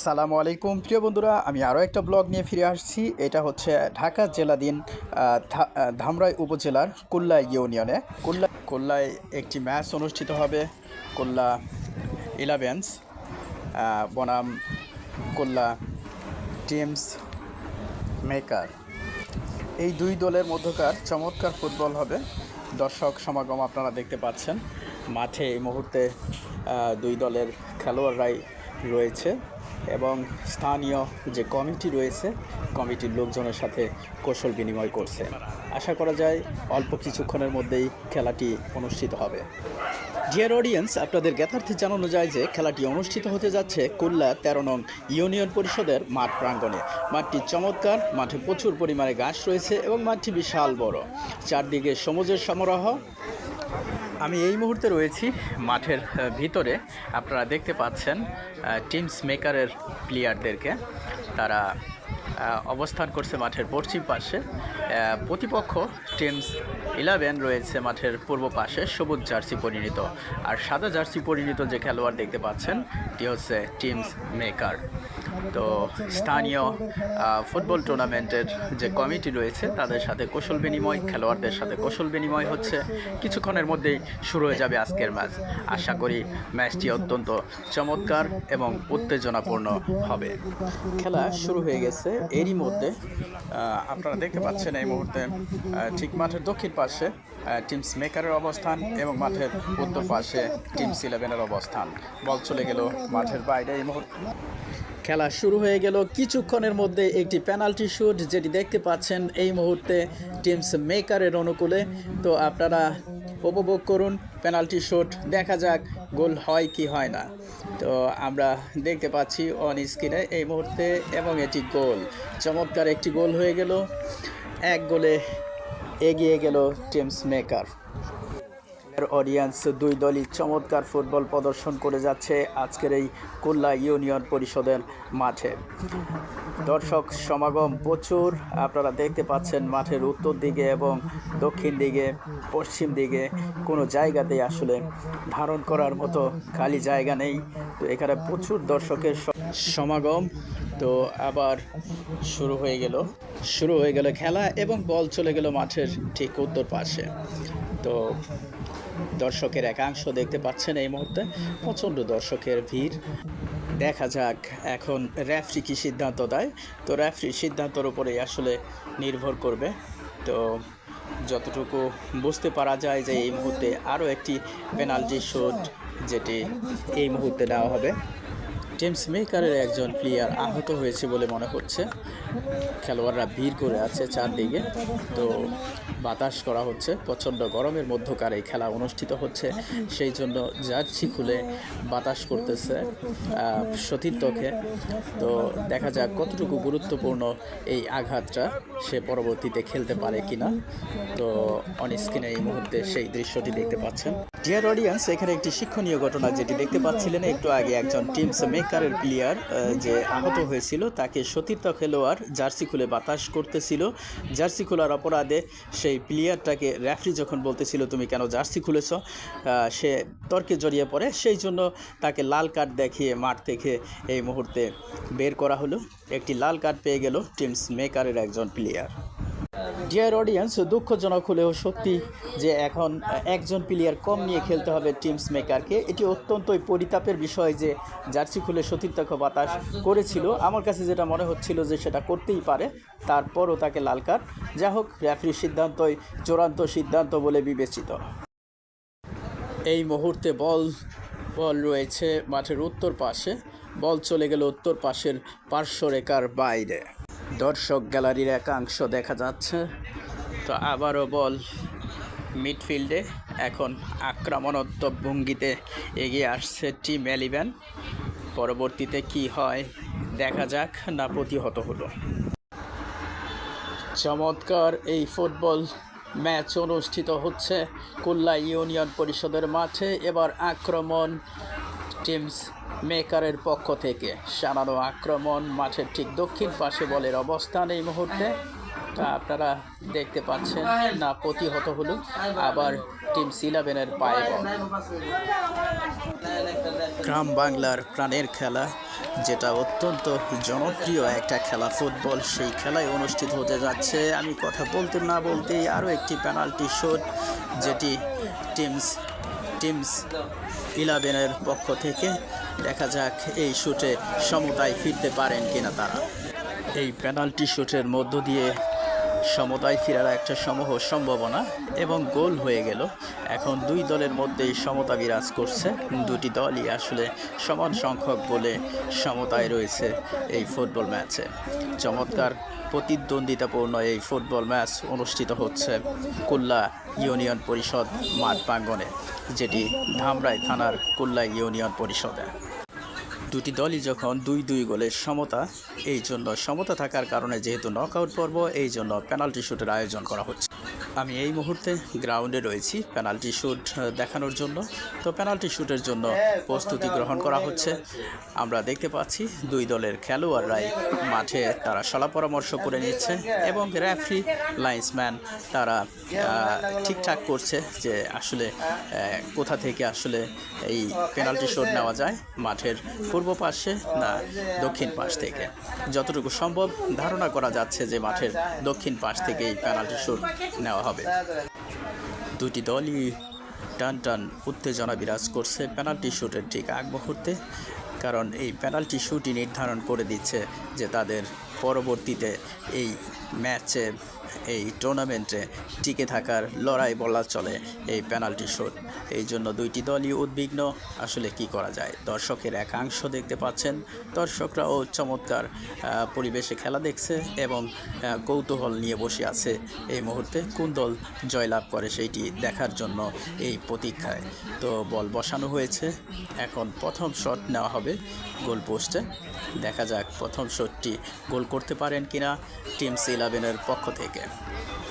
সালামু আলাইকুম। প্রিয় বন্ধুরা, আমি আরও একটা ব্লগ নিয়ে ফিরে আসছি। এটা হচ্ছে ঢাকা জেলাধীন ধামরাই উপজেলার কুল্লা ইউনিয়নে। কুল্লা, কুল্লায় একটি ম্যাচ অনুষ্ঠিত হবে, কুল্লা ইলেভেন্স বনাম কুল্লা টিমস মেকার। এই দুই দলের মধ্যকার চমৎকার ফুটবল হবে। দর্শক সমাগম আপনারা দেখতে পাচ্ছেন। মাঠে এই মুহূর্তে দুই দলের খেলোয়াড়রাই রয়েছে। এবং স্থানীয় যে কমিটি রয়েছে, কমিটির লোকজনের সাথে কৌশল বিনিময় করছে। আশা করা যায় অল্প কিছুক্ষণের মধ্যেই খেলাটি অনুষ্ঠিত হবে। ডিয়ার অডিয়েন্স আপনাদের জ্ঞাতার্থে জানানো যায় যে খেলাটি অনুষ্ঠিত হতে যাচ্ছে কুল্লা তেরো নং ইউনিয়ন পরিষদের মাঠ প্রাঙ্গণে। মাঠটি চমৎকার, মাঠে প্রচুর পরিমাণে ঘাস রয়েছে এবং মাঠটি বিশাল বড়। চারদিকে সমুদ্রের সমারোহ আমি এই মুহূর্তে রয়েছি মাঠের ভিতরে। আপনারা দেখতে পাচ্ছেন টিমস মেকারের প্লেয়ারদেরকে তারা অবস্থান করছে মাঠের পশ্চিম পাশে। প্রতিপক্ষ টিমস ইলেভেন রয়েছে মাঠের পূর্ব পাশে, সবুজ জার্সি পরিণত। আর সাদা জার্সি পরিণত যে খেলোয়াড় দেখতে পাচ্ছেন, এটি হচ্ছে টিমস মেকার তো স্থানীয় ফুটবল টুর্নামেন্টের যে কমিটি রয়েছে, তাদের সাথে কৌশল বিনিময়, খেলোয়াড়দের সাথে কৌশল বিনিময় হচ্ছে। কিছুক্ষণের মধ্যেই শুরু হয়ে যাবে আজকের ম্যাচ। আশা করি ম্যাচটি অত্যন্ত চমৎকার এবং উত্তেজনাপূর্ণ হবে। খেলা শুরু হয়ে গেছে এরই মধ্যে। আপনারা দেখতে পাচ্ছেন এই মুহূর্তে ঠিক মাঠের দক্ষিণ পাশে টিমস মেকারের অবস্থান এবং মাঠের উত্তর পাশে টিমস ইলেভেনের অবস্থান। বল চলে গেল মাঠের বাইরে এই মুহূর্তে। খেলা শুরু হয়ে গেল। কিছুক্ষণের মধ্যে একটি পেনাল্টি শুট যেটি দেখতে পাচ্ছেন এই মুহূর্তে টিমস মেকারের অনুকূলে। তো আপনারা উপভোগ করুন, পেনাল্টি শুট, দেখা যাক গোল হয় কি হয় না। তো আমরা দেখতে পাচ্ছি অন স্ক্রিনে এই মুহূর্তে এবং এটি গোল। চমৎকার একটি গোল হয়ে গেল। এক গোলে এগিয়ে গেল টিমস মেকার। অডিয়েন্স দুই দলই চমৎকার ফুটবল প্রদর্শন করে যাচ্ছে আজকের এই কুল্লা ইউনিয়ন পরিষদের মাঠে। দর্শক, সমাগম প্রচুর। আপনারা দেখতে পাচ্ছেন মাঠের উত্তর দিকে এবং দক্ষিণ দিকে, পশ্চিম দিকে। কোনো জায়গাতেই আসলে ধারণ করার মতো খালি জায়গা নেই। তো এখানে প্রচুর দর্শকের সমাগম। তো আবার শুরু হয়ে গেল। শুরু হয়ে গেল খেলা এবং বল চলে গেল মাঠের ঠিক উত্তর পাশে। তো দর্শকের একাংশ দেখতে পাচ্ছেন এই মুহূর্তে। প্রচণ্ড দর্শকের ভিড়। দেখা যাক এখন রেফরি কি সিদ্ধান্ত দেয়। তো রেফরি সিদ্ধান্তর উপরেই আসলে নির্ভর করবে। তো যতটুকু বুঝতে পারা যায় যে এই মুহূর্তে আরও একটি পেনাল্টি শুট যেটি এই মুহূর্তে নেওয়া হবে। জেমস মেকারের একজন প্লেয়ার আহত হয়েছে বলে মনে হচ্ছে। খেলোয়াড়রা ভিড় করে আছে চারদিকে। তো বাতাস করা হচ্ছে। প্রচণ্ড গরমের মধ্যকার এই খেলা অনুষ্ঠিত হচ্ছে। সেই জন্য জার্সি খুলে বাতাস করতেছে সতীর্থকে তো দেখা যাক কতটুকু গুরুত্বপূর্ণ এই আঘাতটা সে পরবর্তীতে খেলতে পারে কিনা। তো অন স্ক্রিনে এই মুহূর্তে সেই দৃশ্যটি দেখতে পাচ্ছেন। ডিয়ার অডিয়েন্স এখানে একটি শিক্ষণীয় ঘটনা যেটি দেখতে পাচ্ছিলেন। একটু আগে একজন টিমস মেকারের প্লেয়ার যে আহত হয়েছিল, তাকে সতীর্থ খেলোয়াড় জার্সি খুলে বাতাস করতেছিল। জার্সি খোলার অপরাধে সেই প্লেয়ারটাকে রেফারি যখন বলতেছিল, তুমি কেন জার্সি খুলেছ? সে তর্কে জড়িয়ে পড়ে। সেই জন্য তাকে লাল কার্ড দেখিয়ে মাঠ থেকে এই মুহূর্তে বের করা হলো। একটি লাল কার্ড পেয়ে গেল টিমস মেকারের একজন প্লেয়ার। ডিয়ার অডিয়েন্স দুঃখজনক হলেও সত্যি যে এখন একজন প্লেয়ার কম নিয়ে খেলতে হবে টিমস মেকারকে এটি অত্যন্তই পরিতাপের বিষয় যে জার্সি খুলে সতীর্থক বাতাস করেছিল। আমার কাছে যেটা মনে হচ্ছিল যে সেটা করতেই পারে, তারপরও তাকে লাল কার্ড। যা হোক রেফারির সিদ্ধান্তই চূড়ান্ত সিদ্ধান্ত বলে বিবেচিত। এই মুহূর্তে বল বল রয়েছে মাঠের উত্তর পাশে। বল চলে গেল উত্তর পাশের পার্শ্বরেখার বাইরে। দর্শক গ্যালারির একাংশ দেখা যাচ্ছে। তো আবারও বল, মিডফিল্ডে এখন আক্রমণাত্মক ভঙ্গিতে এগিয়ে আসছে টিম এলিভেন পরবর্তীতে কি হয়, দেখা যাক না প্রতিহত হলো। চমৎকার এই ফুটবল ম্যাচ অনুষ্ঠিত হচ্ছে কুল্লা ইউনিয়ন পরিষদের মাঠে। এবার আক্রমণ টিমস মেকারের পক্ষ থেকে। সানানো আক্রমণ মাঠের ঠিক দক্ষিণ পাশে বলের অবস্থান এই মুহূর্তে। আপনারা দেখতে পাচ্ছেন না, প্রতিহত হলো আবার টিম ইলেভেনের পায়ে গ্রাম বাংলার প্রাণের খেলা, যেটা অত্যন্ত জনপ্রিয় একটা খেলা, ফুটবল, সেই খেলায় অনুষ্ঠিত হতে যাচ্ছে। আমি কথা বলতে না বলতেই আরও একটি পেনাল্টি শট, যেটি টিমস টিমস ইলেভেনের পক্ষ থেকে দেখা যাক এই শুটে সমতায় ফিরতে পারেন কিনা তারা। এই পেনাল্টি শুটের মধ্য দিয়ে সমতায় ফেরার একটা সমূহ সম্ভাবনা এবং গোল হয়ে গেল। এখন দুই দলের মধ্যেই সমতা বিরাজ করছে। দুটি দলই আসলে সমান সংখ্যক বলে সমতায় রয়েছে এই ফুটবল ম্যাচে। চমৎকার প্রতিদ্বন্দ্বিতাপূর্ণ এই ফুটবল ম্যাচ অনুষ্ঠিত হচ্ছে কুল্লা ইউনিয়ন পরিষদ মাঠ প্রাঙ্গনে যেটি ধামরাই থানার কুল্লা ইউনিয়ন পরিষদে। দুটি দলই যখন দুই দুই গোলের সমতা, এই জন্য সমতা থাকার কারণে যেহেতু নকআউট পর্ব, এই জন্য পেনাল্টি শ্যুটের আয়োজন করা হচ্ছে। আমি এই মুহূর্তে গ্রাউন্ডে রয়েছি পেনাল্টি শ্যুট দেখানোর জন্য। তো পেনাল্টি শ্যুটের জন্য প্রস্তুতি গ্রহণ করা হচ্ছে। আমরা দেখতে পাচ্ছি দুই দলের খেলোয়াড়রাই মাঠে তারা সলা পরামর্শ করে নিচ্ছে এবং রেফারি লাইন্সম্যান তারা ঠিকঠাক করছে যে আসলে কোথা থেকে আসলে এই পেনাল্টি শট নেওয়া যায়, মাঠের পূর্ব পাশে না, দক্ষিণ পাশ থেকে। যতটুকু সম্ভব ধারণা করা যাচ্ছে যে মাঠের দক্ষিণ পাশ থেকে এই পেনাল্টি শট নেওয়া হবে। দুটি দলই টান টান উত্তেজনা বিরাজ করছে পেনাল্টি শুটের ঠিক আগ মুহূর্তে, কারণ এই পেনাল্টি শুটই নির্ধারণ করে দিচ্ছে যে তাদের পরবর্তীতে এই ম্যাচে এই টুর্নামেন্টে টিকে থাকার লড়াই বলা চলে এই পেনাল্টি শ্যুট এই জন্য দুইটি দলই উদ্বিগ্ন। আসলে কি করা যায়? দর্শকের একাংশ দেখতে পাচ্ছেন। দর্শকরাও চমৎকার পরিবেশে খেলা দেখছে এবং কৌতূহল নিয়ে বসে আছে। এই মুহূর্তে কোন দল জয়লাভ করে সেইটি দেখার জন্য এই প্রতীক্ষায়। তো বল বসানো হয়েছে। এখন প্রথম শট নেওয়া হবে গোল পোস্টে দেখা যাক প্রথম শটটি গোল করতে পারেন কিনা টিমস ইলেভেনের পক্ষ থেকে। Thank.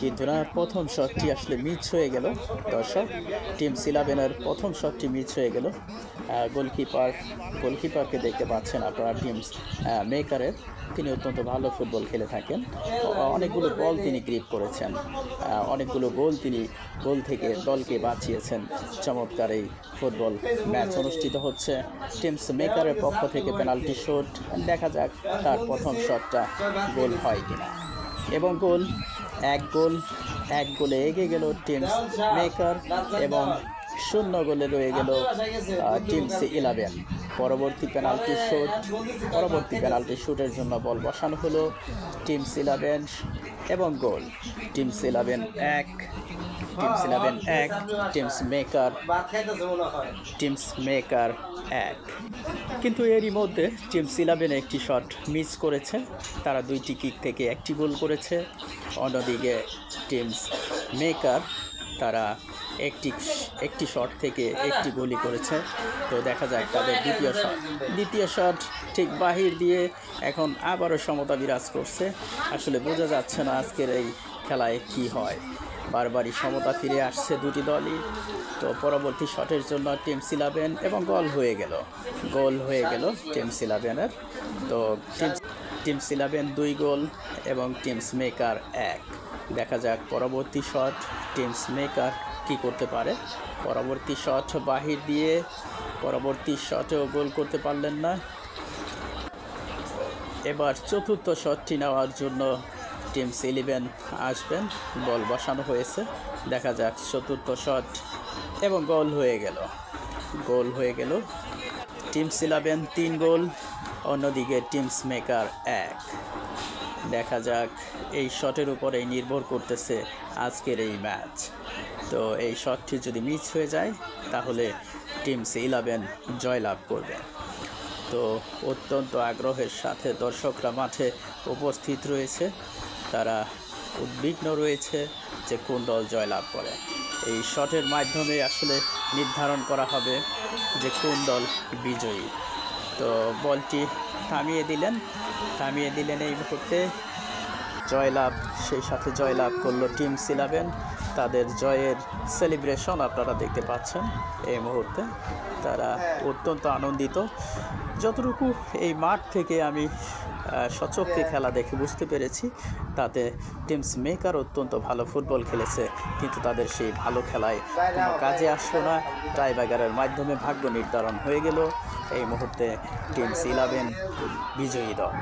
কিন্তু না, প্রথম শটটি আসলে মিস হয়ে গেল। দর্শক, টিম সিলাবেনের প্রথম শটটি মিস হয়ে গেল। গোলকিপার, গোলকিপারকে দেখতে পাচ্ছেন আপনারা টিম মেকারের। তিনি অত্যন্ত ভালো ফুটবল খেলে থাকেন। অনেকগুলো বল তিনি গ্রিপ করেছেন। অনেকগুলো গোল তিনি গোল থেকে দলকে বাঁচিয়েছেন। চমৎকার এই ফুটবল ম্যাচ অনুষ্ঠিত হচ্ছে। টিমস মেকারের পক্ষ থেকে পেনাল্টি শট। দেখা যাক তার প্রথম শটটা গোল হয় কিনা। এবং গোল এক গোল, এক গোলে এগিয়ে গেল টিম মেকার এবং শূন্য গোলে রয়ে গেল টিমস ইলেভেন। পরবর্তী পেনাল্টি শুট, পরবর্তী পেনাল্টি শুটের জন্য বল বসানো হলো টিমস ইলেভেন এবং গোল। টিমস ইলেভেন এক টিমস ইলেভেন এক টিমস মেকার টিমস মেকার এক কিন্তু এরই মধ্যে টিমস ইলেভেন একটি শট মিস করেছে। তারা দুইটি কিক থেকে একটি গোল করেছে। অন্যদিকে টিমস মেকার তারা একটি একটি শট থেকে একটি গোলই করেছে। তো দেখা যাক তাদের দ্বিতীয় শট দ্বিতীয় শট ঠিক বাহির দিয়ে এখন আবারও সমতা বিরাজ করছে। আসলে বোঝা যাচ্ছে না আজকের এই খেলায় কি হয়। বারবারই সমতা ফিরে আসছে দুটি দলই। তো পরবর্তী শটের জন্য টিম সিলাবেন এবং গোল হয়ে গেল। গোল হয়ে গেল টিম সিলাবেনের তো টিম টিম সিলাবেন দুই গোল এবং টিমস মেকার এক। দেখা যাক পরবর্তী শট টিমস মেকার কি করতে পারে। পরবর্তী শট বাহির দিয়ে পরবর্তী শটেও গোল করতে পারলেন না। এবার চতুর্থ শটটি নেওয়ার জন্য টিমস ইলেভেন আসবেন। বল বসানো হয়েছে। দেখা যাক, চতুর্থ শট এবং গোল হয়ে গেল। গোল হয়ে গেল। টিমস ইলেভেন তিন গোল, অন্যদিকে টিমস মেকার এক। দেখা যাক, এই শটের উপরেই নির্ভর করতেছে আজকের এই ম্যাচ। তো এই শটটি যদি মিস হয়ে যায়, তাহলে টিমস ইলেভেন জয়লাভ করবে। তো অত্যন্ত আগ্রহের সাথে দর্শকরা মাঠে উপস্থিত রয়েছে। তারা উদ্বিগ্ন রয়েছে যে কোন দল জয়লাভ করে। এই শটের মাধ্যমে আসলে নির্ধারণ করা হবে যে কোন দল বিজয়ী। তো বলটি থামিয়ে দিলেন থামিয়ে দিলেন এই মুহূর্তে। জয়লাভ, সেই সাথে জয়লাভ করল টিম ইলেভেন তাদের জয়ের সেলিব্রেশন আপনারা দেখতে পাচ্ছেন এই মুহূর্তে। তারা অত্যন্ত আনন্দিত। যতটুকু এই মাঠ থেকে আমি সচক্ষে খেলা দেখে বুঝতে পেরেছি, তাতে টিমস মেকার অত্যন্ত ভালো ফুটবল খেলেছে, কিন্তু তাদের সেই ভালো খেলায় কোনো কাজে আসলো না। টাইবাগারের মাধ্যমে ভাগ্য নির্ধারণ হয়ে গেল। এই মুহূর্তে টিমস ইলেভেন বিজয়ী দল।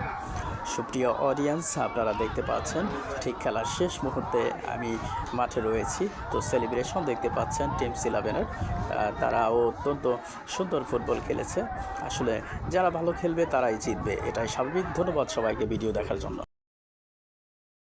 সুপ্রিয় অডিয়েন্স আপনারা দেখতে পাচ্ছেন, ঠিক খেলার শেষ মুহূর্তে আমি মাঠে রয়েছি। তো সেলিব্রেশন দেখতে পাচ্ছেন টিমস ইলেভেনের তারাও অত্যন্ত সুন্দর ফুটবল খেলেছে। আসলে যারা ভালো খেলবে, তারাই জিতবে। এটাই স্বাভাবিক। ধন্যবাদ সবাইকে ভিডিও দেখার জন্য।